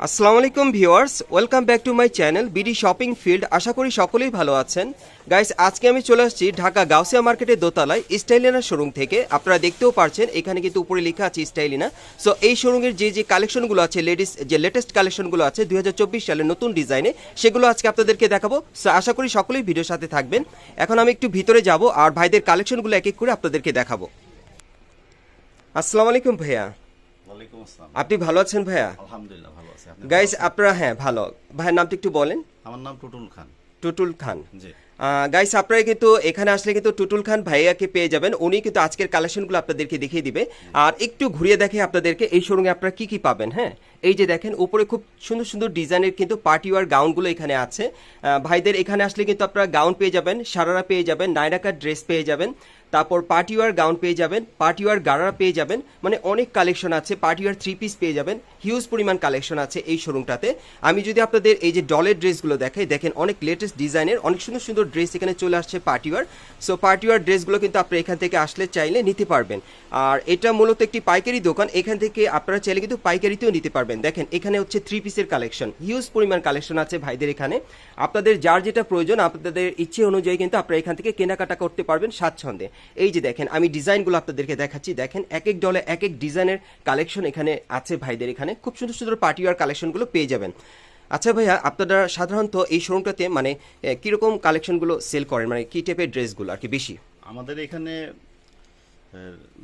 আসসালামু আলাইকুম viewers, welcome back to my channel BD shopping field. আশা করি সকলেই ভালো আছেন। গাইস, আজকে আমি চলে আসছি ঢাকা গাউসিয়া মার্কেটের দোতলায় স্টাইলিনা শোরুম থেকে। আপনারা দেখতেও পারছেন, এখানে কিন্তু উপরে লেখা আছে স্টাইলিনা। সো এই শোরুমের যে যে কালেকশনগুলো আছে, লেডিস, যে লেটেস্ট কালেকশনগুলো আছে দু হাজার চব্বিশ সালের নতুন ডিজাইনে, সেগুলো আজকে আপনাদেরকে দেখাবো। সো আশা করি সকলেই ভিডিওর সাথে থাকবেন। এখন আমি একটু ভিতরে যাব আর ভাইদের কালেকশনগুলো এক এক করে আপনাদেরকে দেখাবো। আসসালামু আলাইকুম ভাইয়া। ওয়ালাইকুম আসসালাম। আপনি ভালো আছেন ভাইয়া? আলহামদুলিল্লাহ ভালো আছি। গাইস আপনারা হ্যাঁ ভালো। ভাইয়ের নামটা একটু বলেন। আমার নাম টুটুল খান। টুটুল খান। জি। গাইস আপনারা কিন্তু এখানে আসলে কিন্তু টুটুল খান ভাইয়াকে পেয়ে যাবেন। উনি কিন্তু আজকের কালেকশনগুলো আপনাদেরকে দেখিয়ে দিবে। আর একটু ঘুরিয়ে দেখে আপনাদেরকে এই শোরুমে আপনারা কি কি পাবেন হ্যাঁ? এই যে দেখেন উপরে খুব সুন্দর সুন্দর ডিজাইনের কিন্তু পার্টি ওয়ার গাউনগুলো এখানে আছে। ভাইদের এখানে আসলে কিন্তু আপনারা গাউন পেয়ে যাবেন সারারা পেয়ে যাবেন নাইরাকার ড্রেস পেয়ে যাবেন। তারপর পার্টি ওয়ার গাউন পেয়ে যাবেন পার্টি ওয়ার গারারা পেয়ে যাবেন মানে অনেক কালেকশন আছে পার্টি ওয়ার থ্রি পিস পেয়ে যাবেন হিউজ পরিমাণ কালেকশন আছে এই শোরুমটাতে আমি যদি আপনাদের এই যে ডলের ড্রেসগুলো দেখাই, দেখেন অনেক লেটেস্ট ডিজাইনের, অনেক সুন্দর সুন্দর ড্রেস এখানে চলে আসছে party wear so party wear ড্রেসগুলো কিন্তু আপনি এখান থেকে আসলে চাইলে নিতে পারবেন। আর এটা মূলত একটি পাইকারি দোকান, এখান থেকে আপনারা চাইলে কিন্তু পাইকারিতেও নিতে পারবেন। দেখেন, এখানে হচ্ছে থ্রি পিসের কালেকশন হিউজ পরিমাণ কালেকশন আছে ভাইদের এখানে। আপনাদের যার যেটা প্রয়োজন, আপনাদের ইচ্ছে অনুযায়ী কিন্তু আপনারা এখান থেকে কেনাকাটা করতে পারবেন স্বাচ্ছন্দ্যে। এই যে দেখেন আমি ডিজাইনগুলো আপনাদেরকে দেখাচ্ছি। দেখেন এক এক ডলে এক এক ডিজাইনের কালেকশন এখানে আছে ভাইদের এখানে। খুব সুন্দর সুন্দর পার্টি ওয়ার কালেকশনগুলো পেয়ে যাবেন। আচ্ছা ভাইয়া আপনারা সাধারণত এই শোরুমটাতে মানে কীরকম কালেকশনগুলো সেল করেন? মানে কি টাইপের ড্রেসগুলো আর কি বেশি? আমাদের এখানে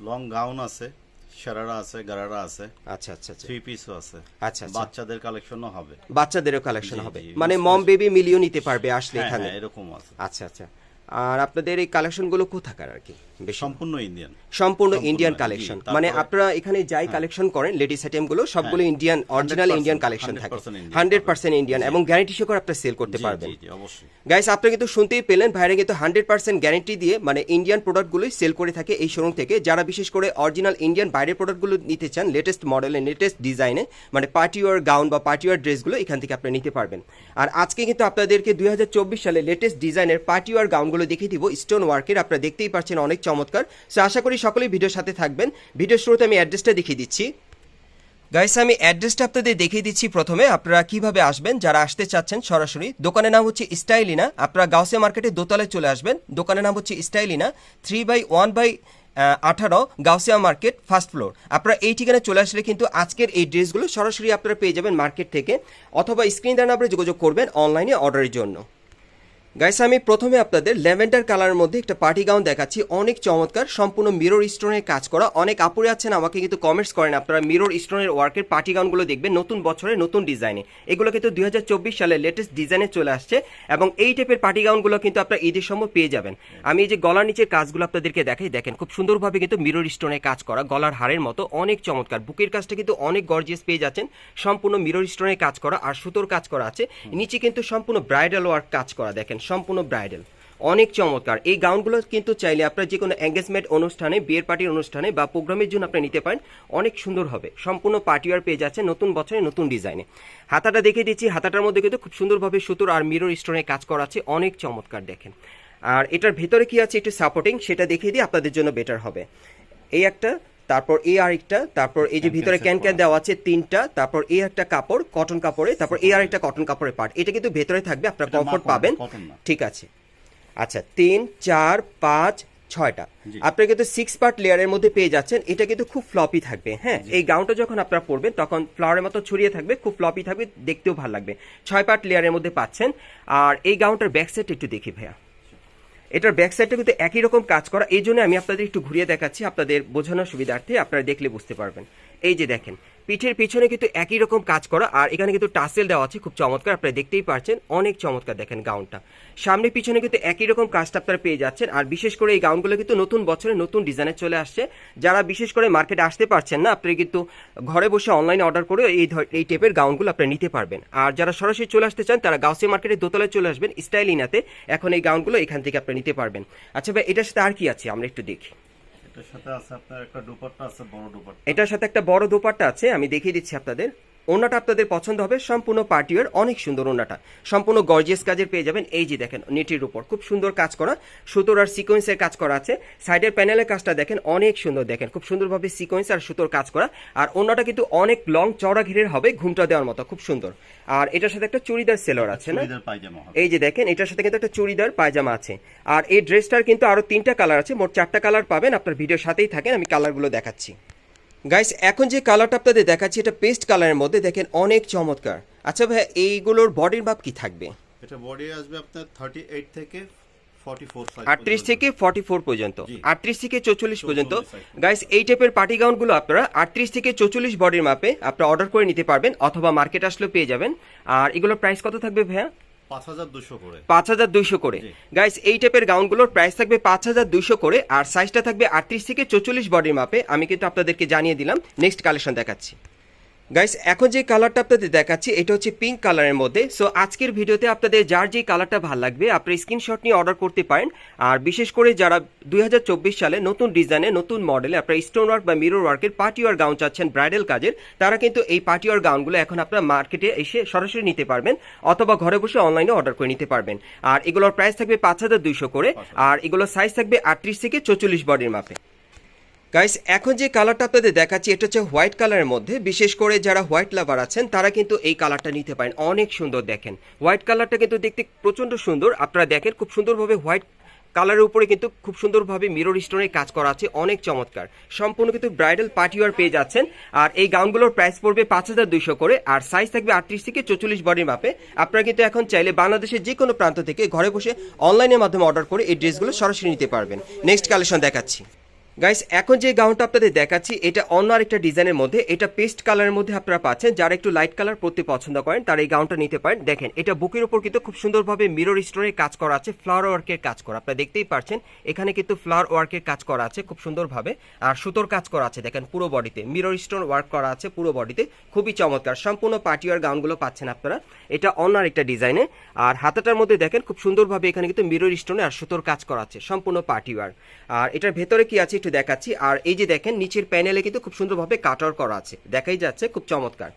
লং গাউন আছে শারারা আছে গারারা আছে আচ্ছা আচ্ছা আচ্ছা। থ্রি পিসও আছে। আচ্ছা, আচ্ছা। বাচ্চাদের কালেকশনও হবে। বাচ্চাদেরও কালেকশন হবে। মানে মম বেবি মিলিও নিতে পারবে আসলে হ্যাঁ এখানে। হ্যাঁ এরকম আছে। আচ্ছা আচ্ছা। আর আপনাদের এই কালেকশনগুলো কোথাকার আর কি? সম্পূর্ণ ইন্ডিয়ান সম্পূর্ণ ইন্ডিয়ান কালেকশন মানে আপনারা এখানে যাই কালেকশন করেন লেডিস আইটেমগুলো সবগুলো ইন্ডিয়ান অরিজিনাল ইন্ডিয়ান কালেকশন থাকে। 100% হান্ড্রেড পার্সেন্ট ইন্ডিয়ান এবং গ্যারান্টি সহকারে আপনারা সেল করতে পারবেন। জি জি অবশ্যই। গাইস আপনারা কিন্তু শুনতেই পেলেন ভাইরা কিন্তু হান্ড্রেড পার্সেন্ট গ্যারান্টি দিয়ে মানে ইন্ডিয়ান প্রোডাক্টগুলোই সেল করে থাকে এই শোরুম থেকে। যারা বিশেষ করে অরিজিনাল ইন্ডিয়ান বাইরের প্রোডাক্টগুলো নিতে চান লেটেস্ট মডেলের লেটেস্ট ডিজাইনে মানে পার্টি ওয়ার গাউন বা পার্টি ওয়ার ড্রেসগুলো এখান থেকে আপনারা নিতে পারবেন। আর আজকে কিন্তু আপনাদেরকে দুই হাজার চব্বিশ সালে লেটেস্ট ডিজাইনের পার্টি ওয়ার গাউনগুলো দেখিয়ে দিব। স্টোন ওয়ার্কের আপনারা দেখতেই পাচ্ছেন অনেক চমৎকার। সো আশা করি সকলেই ভিডিওর সাথে থাকবেন। ভিডিওর শুরুতে আমি অ্যাড্রেসটা দেখিয়ে দিচ্ছি। গাইস আমি অ্যাড্রেসটা আপনাদের দেখিয়ে দিচ্ছি প্রথমে। আপনারা কীভাবে আসবেন, যারা আসতে চাচ্ছেন সরাসরি। দোকানের নাম হচ্ছে স্টাইলিনা আপনারা গাউসিয়া মার্কেটে দোতলায় চলে আসবেন। দোকানের নাম হচ্ছে Stylina three by one by আঠারো, গাউসিয়া মার্কেট ফার্স্ট ফ্লোর আপনারা এই ঠিকানায় চলে আসলে কিন্তু আজকের এই ড্রেসগুলো সরাসরি আপনারা পেয়ে যাবেন মার্কেট থেকে। অথবা স্ক্রিন দ্বারা আপনারা যোগাযোগ করবেন অনলাইনে অর্ডারের জন্য। গাইস আমি প্রথমে আপনাদের ল্যাভেন্ডার কালারের মধ্যে একটা পার্টি গাউন দেখাচ্ছি। অনেক চমৎকার, সম্পূর্ণ মিরর স্টোনের কাজ করা। অনেক আপুরে আছেন, আমাকে কিন্তু কমেন্টস করেন। আপনারা মিরর স্টোনের ওয়ার্কের পার্টি গাউনগুলো দেখবেন নতুন বছরের, নতুন ডিজাইনে। এগুলো কিন্তু দুই হাজার চব্বিশ সালে লেটেস্ট ডিজাইনে চলে আসছে এবং এই টাইপের পার্টি গাউনগুলো কিন্তু আপনারা ঈদের সময় পেয়ে যাবেন। আমি এই যে গলার নিচের কাজগুলো আপনাদেরকে দেখাই, দেখেন খুব সুন্দরভাবে কিন্তু মিরর স্টোনের কাজ করা, গলার হারের মতো, অনেক চমৎকার। বুকের কাজটা কিন্তু অনেক গর্জিয়াস পেয়ে যাচ্ছেন। সম্পূর্ণ মিরর স্টোনের কাজ করা আর সুতোর কাজ করা আছে। নিচে কিন্তু সম্পূর্ণ ব্রাইডাল ওয়ার্ক কাজ করা, দেখেন। সম্পূর্ণ ব্রাইডাল অনেক চমৎকার। এই গাউনগুলো কিন্তু চাইলে আপনার যে কোনো এঙ্গেজমেন্ট অনুষ্ঠানে, বিয়ের পার্টির অনুষ্ঠানে বা প্রোগ্রামের জন্য আপনি নিতে পারেন। অনেক সুন্দর হবে। সম্পূর্ণ পার্টিওয়ার পেয়ে যাচ্ছে নতুন বছরে নতুন ডিজাইনে হাতাটা দেখে দিচ্ছি। হাতাটার মধ্যে কিন্তু খুব সুন্দরভাবে সুতোর আর মিরর স্টোনে কাজ করা আছে। অনেক চমৎকার দেখেন। আর এটার ভেতরে কি আছে একটু সাপোর্টিং সেটা দেখিয়ে দিয়ে আপনাদের জন্য বেটার হবে। এই একটা তারপর এই আরেকটা তারপর এই যে ভিতরে ক্যান ক্যান। দেওয়া আছে তিনটা তারপর এই একটা কাপড় কটন কাপড়ে তারপর এই আরেকটা কটন কাপড়ের পার্ট এটা কিন্তু ভেতরে থাকবে আপনারা কমফোর্ট পাবেন। ঠিক আছে। আচ্ছা তিন চার পাঁচ ছয়টা। জি। আপনারা কিন্তু সিক্স পার্ট লেয়ারের মধ্যে পেয়ে যাচ্ছেন এটা কিন্তু খুব ফ্লপি থাকবে হ্যাঁ? এই গাউনটা যখন আপনারা পরবেন তখন ফ্লাওয়ারের মতো ছড়িয়ে থাকবে খুব ফ্লপি থাকবে দেখতেও ভালো লাগবে। ছয় পার্ট লেয়ারের মধ্যে পাচ্ছেন। আর এই গাউনটার ব্যাক সাইড একটু দেখি ভাইয়া। এটার ব্যাক সাইডটা কিন্তু একই রকম কাজ করা। এই জন্য আমি আপনাদের একটু ঘুরিয়ে দেখাচ্ছি, আপনাদের বোঝানোর সুবিধার্থে আপনারা দেখলে বুঝতে পারবেন। এই যে দেখেন পিঠের পিছনে কিন্তু একই রকম কাজ করা, আর এখানে কিন্তু টাসেল দেওয়া আছে, খুব চমৎকার, আপনারা দেখতেই পারছেন, অনেক চমৎকার দেখেন গাউনটা। সামনে পিছনে কিন্তু একই রকম কাজটা আপনারা পেয়ে যাচ্ছেন, আর বিশেষ করে এই গাউনগুলো কিন্তু নতুন বছরে নতুন ডিজাইনে চলে আসছে। যারা বিশেষ করে মার্কেটে আসতে পারছেন না আপনি কিন্তু ঘরে বসে অনলাইনে অর্ডার করে এই এই টাইপের গাউনগুলো আপনারা নিতে পারবেন। আর যারা সরাসরি চলে আসতে চান, তারা গাউসিয়া মার্কেটের দোতলায় চলে আসবেন স্টাইল ইনাতে এখন এই গাউনগুলো এখান থেকে আপনি নিতে পারবেন। আচ্ছা ভাই, এটার সাথে আর কি আছে? আমরা একটু দেখি। এটার সাথে একটা বড় দুপাট্টা। একটা বড় দোপাট্টা আছে আমি দেখিয়ে দিচ্ছি আপনাদের। ওনাটা আপনাদের পছন্দ হবে সম্পূর্ণ পার্টিওয়ার অনেক সুন্দর ওনাটা সম্পূর্ণ গর্জিয়াস কাজের পেয়ে যাবেন এই যে দেখেন নেটের উপর। খুব সুন্দর কাজ করা সুতোর আর সিকোয়েন্সের কাজ করা আছে। সাইডের প্যানেলের কাজটা দেখেন অনেক সুন্দর দেখেন খুব সুন্দরভাবে সিকোয়েন্স আর সুতোর কাজ করা। আর ওনাটা কিন্তু অনেক লং চড়া ঘিরের হবে ঘুমটা দেওয়ার মতো খুব সুন্দর। আর এটার সাথে একটা চুড়িদার সেলোর আছে না? এই যে দেখেন এটার সাথে কিন্তু একটা চুড়িদার পায়জামা আছে। আর এই ড্রেসটার কিন্তু আরও তিনটা কালার আছে মোট চারটা কালার পাবেন আপনার ভিডিওর সাথেই থাকেন আমি কালারগুলো দেখাচ্ছি। গাইস এখন যে কালারটা আপনাদের দেখাচ্ছি এটা পেস্ট কালারের মধ্যে দেখেন অনেক চমৎকার। আচ্ছা ভাই এইগুলোর বডির মাপ কি থাকবে? এটা বডি আসবে আপনার থার্টি এইট থেকে ফর্টি ফোর সাইজ আটত্রিশ থেকে ফর্টি ফোর পর্যন্ত। জি। আটত্রিশ থেকে চৌচল্লিশ পর্যন্ত। গাইস এই টাইপের পার্টি গাউনগুলো আপনারা আটত্রিশ থেকে চৌচল্লিশ বডির মাপে আপনারা অর্ডার করে নিতে পারবেন অথবা মার্কেট আসলেও পেয়ে যাবেন। আর এগুলোর প্রাইস কত থাকবে ভাইয়া? পাঁচ হাজার দুইশো করে। গাইস এই টাইপের গাউনগুলোর প্রাইস থাকবে পাঁচ হাজার দুইশো করে আর সাইজটা থাকবে আটত্রিশ থেকে চৌচল্লিশ বডির মাপে আমি কিন্তু আপনাদেরকে জানিয়ে দিলাম। নেক্সট কালেকশন দেখাচ্ছি। গাইস এখন যে কালারটা আপনাদের দেখাচ্ছি, এটা হচ্ছে পিঙ্ক কালারের মধ্যে। সো আজকের ভিডিওতে আপনাদের যার যে কালারটা ভালো লাগবে, আপনি স্ক্রিনশট নিয়ে অর্ডার করতে পারেন। আর বিশেষ করে যারা দুই হাজার চব্বিশ সালে নতুন ডিজাইনে নতুন মডেলে আপনার স্টোন ওয়ার্ক বা মিরর ওয়ার্কের পার্টি ওয়ার গাউন চাচ্ছেন ব্রাইডাল কাজের, তারা কিন্তু এই পার্টি ওয়ার গাউনগুলো এখন আপনার মার্কেটে এসে সরাসরি নিতে পারবেন, অথবা ঘরে বসে অনলাইনে অর্ডার করে নিতে পারবেন। আর এগুলোর প্রাইস থাকবে পাঁচ হাজার দুইশো করে, আর এগুলোর সাইজ থাকবে আটত্রিশ থেকে চৌচল্লিশ বডির মাপে। গাইস এখন যে কালারটা আপনাদের দেখাচ্ছি, এটা হচ্ছে হোয়াইট কালারের মধ্যে। বিশেষ করে যারা হোয়াইট লাভার আছেন, তারা কিন্তু এই কালারটা নিতে পারেন। অনেক সুন্দর দেখেন। হোয়াইট কালারটা কিন্তু দেখতে প্রচণ্ড সুন্দর। আপনারা দেখেন, খুব সুন্দরভাবে হোয়াইট কালারের উপরে কিন্তু খুব সুন্দরভাবে মিরর স্টোনের কাজ করা আছে। অনেক চমৎকার। সম্পূর্ণ কিন্তু ব্রাইডাল পার্টিওয়ার পেয়ে যাচ্ছেন। আর এই গাউনগুলোর প্রাইস পড়বে পাঁচ হাজার দুইশো করে। আর সাইজ থাকবে আটত্রিশ থেকে চৌচল্লিশ বডির মাপে আপনারা কিন্তু এখন চাইলে বাংলাদেশের যে কোনো প্রান্ত থেকে ঘরে বসে অনলাইনের মাধ্যমে অর্ডার করে এই ড্রেসগুলো সরাসরি নিতে পারবেন। নেক্সট কালেকশন দেখাচ্ছি। গাইস এখন যে গাউনটা আপনাদের দেখাচ্ছি, এটা অন্য আরেকটা ডিজাইনের মধ্যে, এটা পেস্ট কালারের মধ্যে আপনারা পাচ্ছেন। যারা একটু লাইট কালার পরতে পছন্দ করেন, তারা এই গাউনটা নিতে পারেন। দেখেন, এটা বুকের উপর কিন্তু খুব সুন্দরভাবে মিরর স্টোনের কাজ করা আছে ফ্লাওয়ার ওয়ার্কের কাজ করা। আপনারা দেখতেই পাচ্ছেন এখানে কিন্তু ফ্লাওয়ার ওয়ার্কের কাজ করা আছে খুব সুন্দরভাবে। আর সুতোর কাজ করা আছে, দেখেন পুরো বডিতে মিরর স্টোন ওয়ার্ক করা আছে পুরো বডিতে খুবই চমৎকার। সম্পূর্ণ পার্টিওয়ার গাউনগুলো পাচ্ছেন আপনারা। এটা অন্য আরেকটা ডিজাইনে। আর হাতাটার মধ্যে দেখেন, খুব সুন্দরভাবে এখানে কিন্তু মিরর স্টোনে আর সুতোর কাজ করা আছে, সম্পূর্ণ পার্টিওয়ার আর এটার ভেতরে কি আছে একটু দেখাচ্ছি। আর এই যে দেখেন, নিচের প্যানেলে কিন্তু খুব সুন্দরভাবে কাটার করা আছে। দেখাই যাচ্ছে, খুব চমৎকার।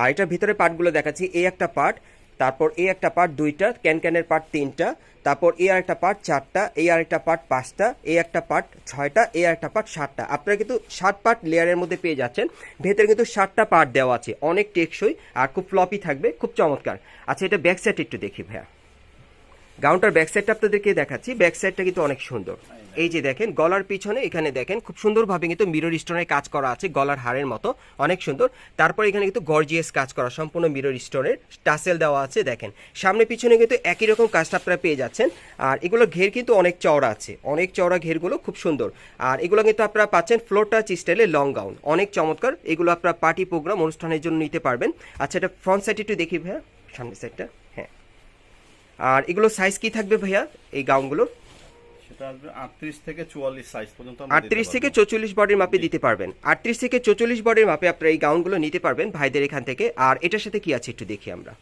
আর এটার ভিতরে পার্টগুলো দেখাচ্ছি। এই একটা পার্ট, তারপর এই একটা পার্ট দুইটা, ক্যান ক্যানের পার্ট তিনটা, তারপর এই আরেকটা পার্ট চারটা, এই আরেকটা পার্ট পাঁচটা, এই একটা পার্ট ছয়টা, এই আরেকটা পার্ট সাতটা। আপনারা কিন্তু ষাট পার্ট লেয়ারের মধ্যে পেয়ে যাচ্ছেন। ভেতরে কিন্তু ষাটটা পার্ট দেওয়া আছে। অনেক টেকসই আর খুব ফ্লপি থাকবে, খুব চমৎকার। আচ্ছা এটা ব্যাক সাইড একটু দেখি ভাইয়া। গাউনটার ব্যাক সাইডটা আপনাদেরকে দেখাচ্ছি। ব্যাক সাইডটা কিন্তু অনেক সুন্দর। এই যে দেখেন, গলার পিছনে এখানে দেখেন, খুব সুন্দরভাবে কিন্তু মিরর স্টোনের কাজ করা আছে, গলার হারের মতো। অনেক সুন্দর। তারপর এখানে কিন্তু গর্জিয়াস কাজ করা, সম্পূর্ণ মিরর স্টোনের টাসেল দেওয়া আছে, দেখেন। সামনে পিছনে কিন্তু একই রকম কাজটা আপনারা পেয়ে যাচ্ছেন। আর এগুলো ঘের কিন্তু অনেক চওড়া আছে। অনেক চওড়া ঘেরগুলো খুব সুন্দর। আর এগুলো কিন্তু আপনারা পাচ্ছেন ফ্লোর টাচ স্টাইলে লং গাউন অনেক চমৎকার। এগুলো আপনারা পার্টি প্রোগ্রাম অনুষ্ঠানের জন্য নিতে পারবেন। আচ্ছা এটা ফ্রন্ট সাইড একটু দেখি ভাইয়া, সামনের সাইডটা আর এগুলো সাইজ কি থাকবে ভাইয়া? এই গাউনগুলোর আটত্রিশ থেকে চুয়াল্লিশ সাইজ পর্যন্ত আটত্রিশ থেকে চৌচল্লিশ বডির মাপে দিতে পারবেন। আটত্রিশ থেকে চৌচল্লিশ বডির মাপে আপনারা এই গাউনগুলো নিতে পারবেন ভাইদের এখান থেকে। আর এটার সাথে কি আছে একটু দেখি আমরা।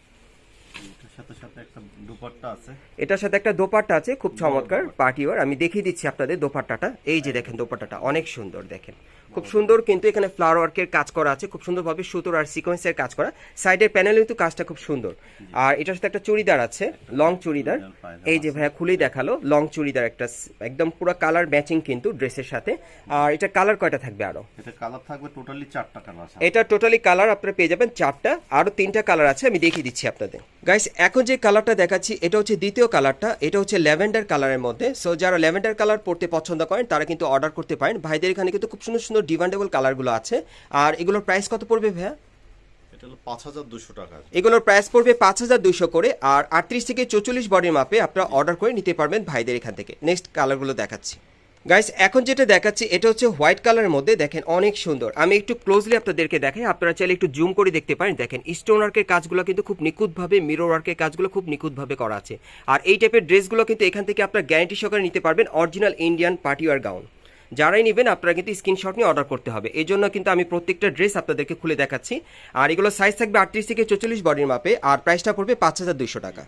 এটার সাথে একটা এটার সাথে একটা দোপাট্টা আছে খুব চমৎকার পার্টিওয়ার আমি দেখিয়ে দিচ্ছি আপনাদের দোপাট্টাটা। এই যে দেখেন দোপাট্টাটা অনেক সুন্দর দেখেন। খুব সুন্দর কিন্তু এখানে ফ্লাওয়ার ওয়ার্কের কাজ করা আছে খুব সুন্দরভাবে সুতোর আর সিকোয়েন্সের কাজ করা। সাইডের প্যানেলে কিন্তু কাজটা খুব সুন্দর। আর এটার সাথে একটা চুড়িদার আছে লং চুড়িদার। এই যে ভাইয়া খুলেই দেখাল লং চুড়িদার একটা একদম পুরো কালার ম্যাচিং কিন্তু ড্রেসের সাথে। আর এটা কালার কয়টা থাকবে আরও? এটা কালার থাকবে টোটালি চারটা কালার আছে। এটা টোটালি কালার আপনারা পেয়ে যাবেন চারটা। আরও তিনটা কালার আছে আমি দেখিয়ে দিচ্ছি আপনাদের। গাইস এখন যে কালারটা দেখাচ্ছি এটা হচ্ছে দ্বিতীয় কালারটা এটা হচ্ছে ল্যাভেন্ডার কালারের মধ্যে। সো যারা ল্যাভেন্ডার কালার পড়তে পছন্দ করেন তারা কিন্তু অর্ডার করতে পারেন। ভাইদের এখানে কিন্তু খুব সুন্দর সুন্দর ডিমান্ডেবল কালারগুলো আছে। আর এগুলোর প্রাইস কত পড়বে ভাইয়া? এগুলোর প্রাইস পড়বে পাঁচ হাজার দুশো করে আর আটত্রিশ থেকে চৌচল্লিশ বডির মাপে আপনারা অর্ডার করে নিতে পারবেন ভাইদের এখান থেকে। নেক্সট কালারগুলো দেখাচ্ছি। গাইস এখন যেটা দেখাচ্ছি এটা হচ্ছে হোয়াইট কালারের মধ্যে দেখেন অনেক সুন্দর। আমি একটু ক্লোজলি আপনাদেরকে দেখাই আপনারা চাইলে একটু জুম করে দেখতে পারেন। দেখেন স্টোন ওয়ার্কের কাজগুলো কিন্তু খুব নিখুঁতভাবে মিরর ওয়ার্কের কাজগুলো খুব নিখুঁতভাবে করা আছে। আর এই টাইপের ড্রেসগুলো কিন্তু এখান থেকে আপনারা গ্যারান্টি সহকারে নিতে পারবেন অরিজিনাল ইন্ডিয়ান পার্টিওয়ার গাউন যারাই নেবেন, আপনারা কিন্তু স্ক্রিনশট নিয়ে অর্ডার করতে হবে। এই জন্য কিন্তু আমি প্রত্যেকটা ড্রেস আপনাদেরকে খুলে দেখাচ্ছি। আর এগুলো সাইজ থাকবে আটত্রিশ থেকে চৌচল্লিশ বডির মাপে, আর প্রাইসটা পড়বে পাঁচ হাজার দুইশো টাকা।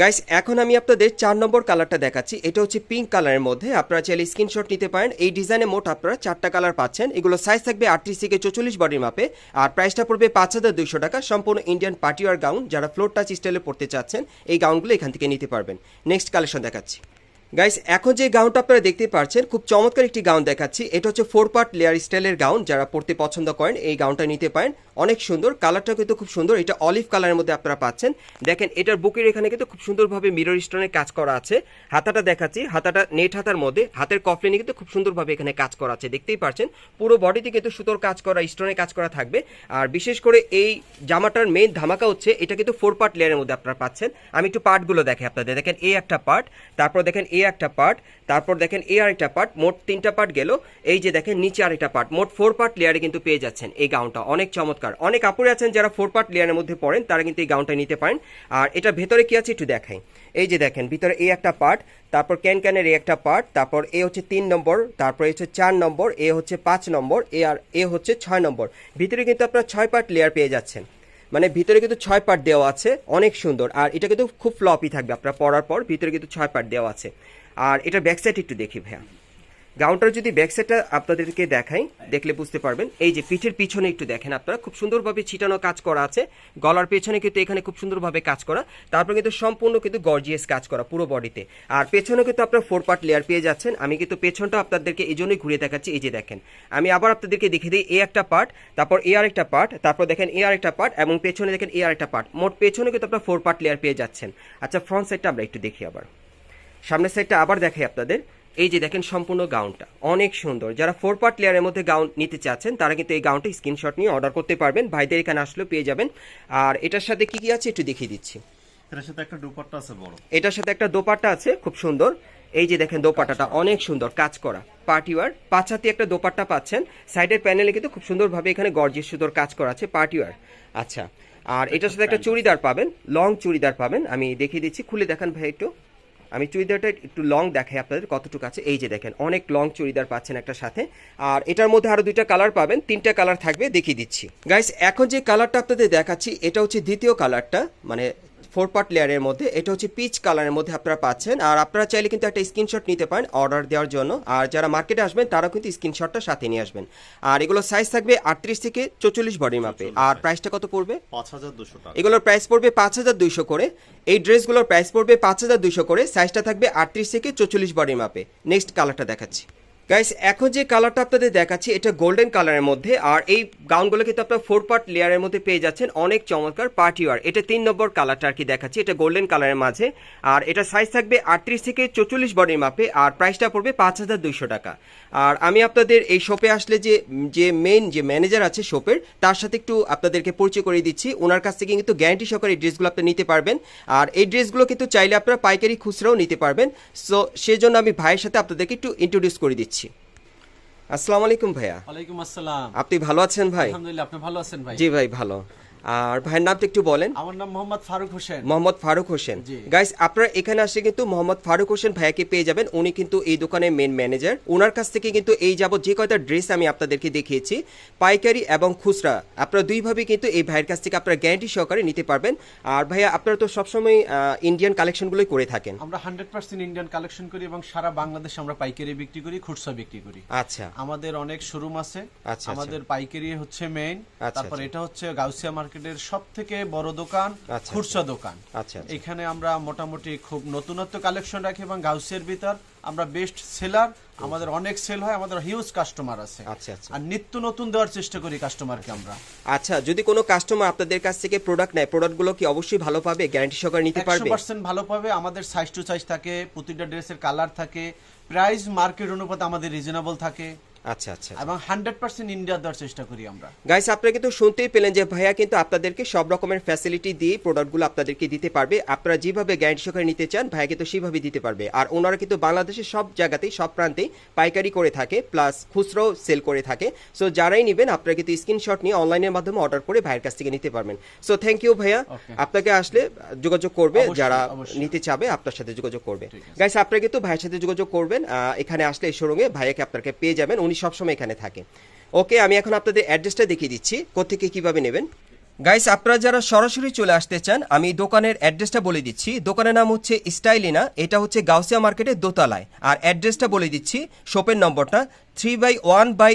গাইস এখন আমি আপনাদের চার নম্বর কালারটা দেখাচ্ছি। এটা হচ্ছে পিঙ্ক কালারের মধ্যে। আপনারা চাইলে স্ক্রিনশট নিতে পারেন। এই ডিজাইনে মোট আপনারা চারটা কালার পাচ্ছেন। এগুলো সাইজ থাকবে আটত্রিশ থেকে চৌচল্লিশ বডির মাপে, আর প্রাইসটা পড়বে পাঁচ হাজার দুইশো টাকা। সম্পূর্ণ ইন্ডিয়ান পার্টিওয়ার গাউন যারা ফ্লোর টাচ স্টাইলে পড়তে চাচ্ছেন, এই গাউনগুলো এখান থেকে নিতে পারবেন। নেক্সট কালেকশন দেখাচ্ছি। গাইস এখন যে গাউনটা আপনারা দেখতে পাচ্ছেন খুব চমৎকার একটি গাউন দেখাচ্ছি। এটা হচ্ছে ফোর পার্ট লেয়ার স্টাইলের গাউন যারা পড়তে পছন্দ করেন, এই গাউনটা নিতে পারেন। অনেক সুন্দর কালারটা কিন্তু খুব সুন্দর। এটা অলিভ কালারের মধ্যে আপনারা পাচ্ছেন। দেখেন, এটার বুকের এখানে কিন্তু খুব সুন্দরভাবে মিরর স্টোনের কাজ করা আছে। হাতাটা দেখাচ্ছি, হাতাটা নেট হাতার মধ্যে, হাতের কফলিনে কিন্তু খুব সুন্দরভাবে এখানে কাজ করা আছে। দেখতেই পাচ্ছেন পুরো বডিতে কিন্তু সুতোর কাজ করা স্টোনের কাজ করা থাকবে। আর বিশেষ করে এই জামাটার মেইন ধামাকা হচ্ছে, এটা কিন্তু ফোর পার্ট লেয়ারের মধ্যে আপনারা পাচ্ছেন। আমি একটু পার্টগুলো দেখে আপনাদের। দেখেন, এই একটা পার্ট তারপর দেখেন, এই একটা পার্ট তারপর দেখেন, এই আরেকটা পার্ট মোট তিনটা পার্ট গেল। এই যে দেখেন, নিচে আরেকটা পার্ট মোট ফোর পার্ট লেয়ারে কিন্তু পেয়ে যাচ্ছেন এই গাউনটা অনেক চমৎকার। অনেক আপুরে আছেন যারা ফোর পার্ট লেয়ারের মধ্যে পড়েন, তারা কিন্তু এই গাউনটা নিতে পারেন। আর এটা ভেতরে কি আছে একটু দেখাই। এই যে দেখেন, ভিতরে এই একটা পার্ট তারপর ক্যান ক্যানের এই একটা পার্ট তারপর এ হচ্ছে তিন নম্বর, তারপর হচ্ছে চার নম্বর, এ হচ্ছে পাঁচ নম্বর, এ আর এ হচ্ছে ছয় নম্বর। ভিতরে কিন্তু আপনারা ছয় পার্ট লেয়ার পেয়ে যাচ্ছেন। মানে ভিতরে কিন্তু ছয় পার্ট দেওয়া আছে, অনেক সুন্দর। আর এটা কিন্তু খুব ফ্লপি থাকবে আপনার পড়ার পর, ভিতরে কিন্তু ছয় পার্ট দেওয়া আছে। আর এটা ব্যাক সাইড একটু দেখি ভাইয়া। গাউনটার যদি ব্যাক সাইডটা আপনাদেরকে দেখাই, দেখলে বুঝতে পারবেন। এই যে পিঠের পিছনে একটু দেখেন আপনারা, খুব সুন্দরভাবে ছিটানো কাজ করা আছে। গলার পেছনে কিন্তু এখানে খুব সুন্দরভাবে কাজ করা। তারপর কিন্তু সম্পূর্ণ কিন্তু গর্জিয়াস কাজ করা পুরো বডিতে। আর পেছনে কিন্তু আপনারা ফোর পার্ট লেয়ার পেয়ে যাচ্ছেন। আমি কিন্তু পেছনটা আপনাদেরকে এই জন্যই ঘুরে দেখাচ্ছি। এই যে দেখেন, আমি আবার আপনাদেরকে দেখে দিই এ একটা পার্ট তারপর এ আর একটা পার্ট তারপর দেখেন এ আর একটা পার্ট এবং পেছনে দেখেন এ আর একটা পার্ট মোট পেছনে কিন্তু আপনারা ফোর পার্ট লেয়ার পেয়ে যাচ্ছেন। আচ্ছা ফ্রন্ট সাইডটা আমরা একটু দেখি আবার। সামনের সাইডটা আবার দেখাই আপনাদের। এই যে দেখেন সম্পূর্ণ গাউনটা অনেক সুন্দর। যারা ফোর পার্ট লেয়ারের মধ্যে গাউন নিতে চাচ্ছেন তারা কিন্তু এই গাউনটা স্ক্রিনশট নিয়ে অর্ডার করতে পারবেন। ভাইদের এখানে আসলেও পেয়ে যাবেন। আর এটার সাথে কি কি আছে একটু দেখিয়ে দিচ্ছি। এটার সাথে একটা দুপাট্টা আছে বড়। এটার সাথে একটা দোপাট্টা আছে খুব সুন্দর। এই যে দেখেন দোপাট্টাটা অনেক সুন্দর কাজ করা। পার্টিওয়ার পাঁচ হাতে একটা দোপাট্টা পাচ্ছেন। সাইডের প্যানেলে কিন্তু খুব সুন্দরভাবে এখানে গর্জিয়াস সুন্দর কাজ করা আছে পার্টিওয়ার আচ্ছা আর এটার সাথে একটা চুড়িদার পাবেন লং চুড়িদার পাবেন। আমি দেখিয়ে দিচ্ছি খুলে দেখান ভাই একটু। আমি চুড়িদারটা একটু লং দেখাই আপনাদের কতটুকু আছে। এই যে দেখেন, অনেক লং চুড়িদার পাচ্ছেন একটা সাথে। আর এটার মধ্যে আরও দুইটা কালার পাবেন, তিনটা কালার থাকবে, দেখিয়ে দিচ্ছি। গাইস এখন যে কালারটা আপনাদের দেখাচ্ছি, এটা হচ্ছে দ্বিতীয় কালারটা মানে ফোর পার্ট লেয়ারের মধ্যে এটা হচ্ছে পিচ কালারের মধ্যে আপনারা পাচ্ছেন। আর আপনারা চাইলে কিন্তু একটা স্ক্রিনশট নিতে পারেন অর্ডার দেওয়ার জন্য। আর যারা মার্কেটে আসবেন তারাও কিন্তু স্ক্রিনশটটা সাথে নিয়ে আসবেন। আর এগুলো সাইজ থাকবে আটত্রিশ থেকে চৌচল্লিশ বডির মাপে আর প্রাইসটা কত পড়বে? পাঁচ হাজার দুশো টাকা। এগুলোর প্রাইস পড়বে পাঁচ হাজার দুইশো করে। এই ড্রেসগুলোর প্রাইস পড়বে পাঁচ হাজার দুইশো করে। সাইজটা থাকবে আটত্রিশ থেকে চৌচল্লিশ বডির মাপে নেক্সট কালারটা দেখাচ্ছি। গাইস এখন যে কালারটা আপনাদের দেখাচ্ছি, এটা গোল্ডেন কালারের মধ্যে, আর এই গাউনগুলো কিন্তু আপনার ফোর পার্ট লেয়ারের মধ্যে পেয়ে যাচ্ছেন। অনেক চমৎকার পার্টি ওয়ার এটা তিন নম্বর কালারটা আর কি দেখাচ্ছি, এটা গোল্ডেন কালারের মাঝে। আর এটা সাইজ থাকবে আটত্রিশ থেকে চৌচল্লিশ বডির মাপে আর প্রাইসটা পড়বে পাঁচ হাজার দুইশো টাকা। আর আমি আপনাদের এই শপে আসলে যে যে মেইন যে ম্যানেজার আছে শপের তার সাথে একটু আপনাদেরকে পরিচয় করে দিচ্ছি। ওনার কাছ থেকে কিন্তু গ্যারান্টি সহকারে এই ড্রেসগুলো আপনি নিতে পারবেন। আর এই ড্রেসগুলো কিন্তু চাইলে আপনারা পাইকারি খুচরাও নিতে পারবেন। সো সেজন্য আমি ভাইয়ের সাথে আপনাদেরকে একটু ইন্ট্রোডিউস করে দিচ্ছি। আসসালামু আলাইকুম ভাইয়া। ওয়ালাইকুম আসসালাম। আপনি ভালো আছেন ভাই? আলহামদুলিল্লাহ আপনি ভালো আছেন ভাই? জি ভাই ভালো। আর ভাইয়ের নামটা একটু বলেন। আমার নাম মোহাম্মদ ফারুক হোসেন। মোহাম্মদ ফারুক হোসেন। গাইস আপনারা এখানে আসলে কিন্তু মোহাম্মদ ফারুক হোসেন ভাইয়াকে পেয়ে যাবেন। উনি কিন্তু এই দোকানের মেন ম্যানেজার ওনার কাছ থেকে কিন্তু এই যাবত যে কয়টা ড্রেস আমি আপনাদেরকে দেখিয়েছি পাইকারি এবং খুচরা আপনারা দুইভাবে কিন্তু এই ভাইয়ের কাছ থেকে আপনারা গ্যারান্টি সহকারে নিতে পারবেন। আর ভাইয়া আপনারা তো সবসময় ইন্ডিয়ান কালেকশনগুলোই করে থাকেন। আমরা হান্ড্রেড পার্সেন্ট ইন্ডিয়ান কালেকশন করি এবং সারা বাংলাদেশে আমরা পাইকারি বিক্রি করি খুচরা বিক্রি করি। আচ্ছা। আমাদের অনেক শোরুম আছে। আচ্ছা। আমাদের পাইকারি হচ্ছে মেইন আচ্ছা, তারপর আচ্ছা। এটা হচ্ছে গাউসিয়া মার্কেটের সব থেকে বড় দোকান আচ্ছা, খুচরা দোকান। আচ্ছা আচ্ছা। এখানে আমরা মোটামুটি খুব নতুনত্ব কালেকশন রাখি এবং গাউসিয়ার ভিতর আমরা বেস্ট সেলার আমাদের অনেক সেল হয় আমাদের হিউজ কাস্টমার আছে। আচ্ছা আচ্ছা। আর নিত্য নতুন দেওয়ার চেষ্টা করি কাস্টমারকে আমরা। আচ্ছা যদি কোনো কাস্টমার আপনাদের কাছ থেকে প্রোডাক্ট নেয় প্রোডাক্টগুলো কি অবশ্যই ভালো পাবে? গ্যারান্টি সহকারে নিতে পারবে? পার্সেন্ট ভালো পাবে আমাদের সাইজ টু সাইজ থাকে প্রতিটা ড্রেসের কালার থাকে প্রাইস মার্কেট অনুপাতে আমাদের রিজনেবল থাকে। আচ্ছা আচ্ছা এবং হান্ড্রেড পার্সেন্ট ইন্ডিয়া দেওয়ার চেষ্টা করি আমরা। গাইস আপনারা কিন্তু শুনতেই পেলেন যে ভাইয়া কিন্তু আপনাদেরকে সব রকমের ফ্যাসিলিটি দিয়ে প্রোডাক্টগুলো আপনাদেরকে দিতে পারবে। আপনারা যেভাবে গ্যারান্টি সহকারে নিতে চান ভাইয়া কিন্তু সেভাবে দিতে পারবে। আর ওনারা কিন্তু বাংলাদেশের সব জায়গাতেই সব প্রান্তেই পাইকারি করে থাকে প্লাস সেল করে থাকে। সো যারাই নেবেন আপনারা কিন্তু স্ক্রিনশট নিয়ে অনলাইনের মাধ্যমে অর্ডার করে ভাইয়ের কাছ থেকে নিতে পারবেন। সো থ্যাংক ইউ ভাইয়া। আপনাকে আসলে যোগাযোগ করবে যারা নিতে চাবে আপনার সাথে যোগাযোগ করবে। গাইস আপনারা কিন্তু ভাইয়ের সাথে যোগাযোগ করবেন। এখানে আসলে এই শোরুমে ভাইয়াকে আপনাকে পেয়ে যাবেন। উনি সবসময় এখানে থাকে ওকে, আমি এখন আপনাদের অ্যাড্রেসটা দেখিয়ে দিচ্ছি কোথেকে কীভাবে নেবেন। গাইস আপনারা যারা সরাসরি চলে আসতে চান, আমি দোকানের অ্যাড্রেসটা বলে দিচ্ছি। দোকানের নাম হচ্ছে স্টাইলিনা, এটা হচ্ছে গাউসিয়া মার্কেটের দোতলায়। আর অ্যাড্রেসটা বলে দিচ্ছি, শপের নম্বরটা three by one by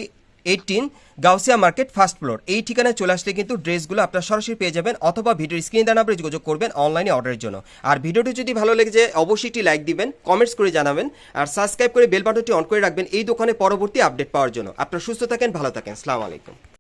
eighteen Gausia market first floor এই ঠিকানায় চলে আসলে কিন্তু ড্রেসগুলো আপনারা সরাসরি পেয়ে যাবেন অথবা ভিডিওর স্ক্রিনে দেওয়া নাম্বারে যোগাযোগ করবেন অনলাইনে অর্ডারের জন্য। আর ভিডিওটি যদি ভালো লেগে যায়, অবশ্যই একটি লাইক দিবেন কমেন্টস করে জানাবেন, আর সাবস্ক্রাইব করে বেল বাটনটি অন করে রাখবেন এই দোকানে পরবর্তী আপডেট পাওয়ার জন্য। আপনারা সুস্থ থাকেন, ভালো থাকেন। আসসালামু আলাইকুম।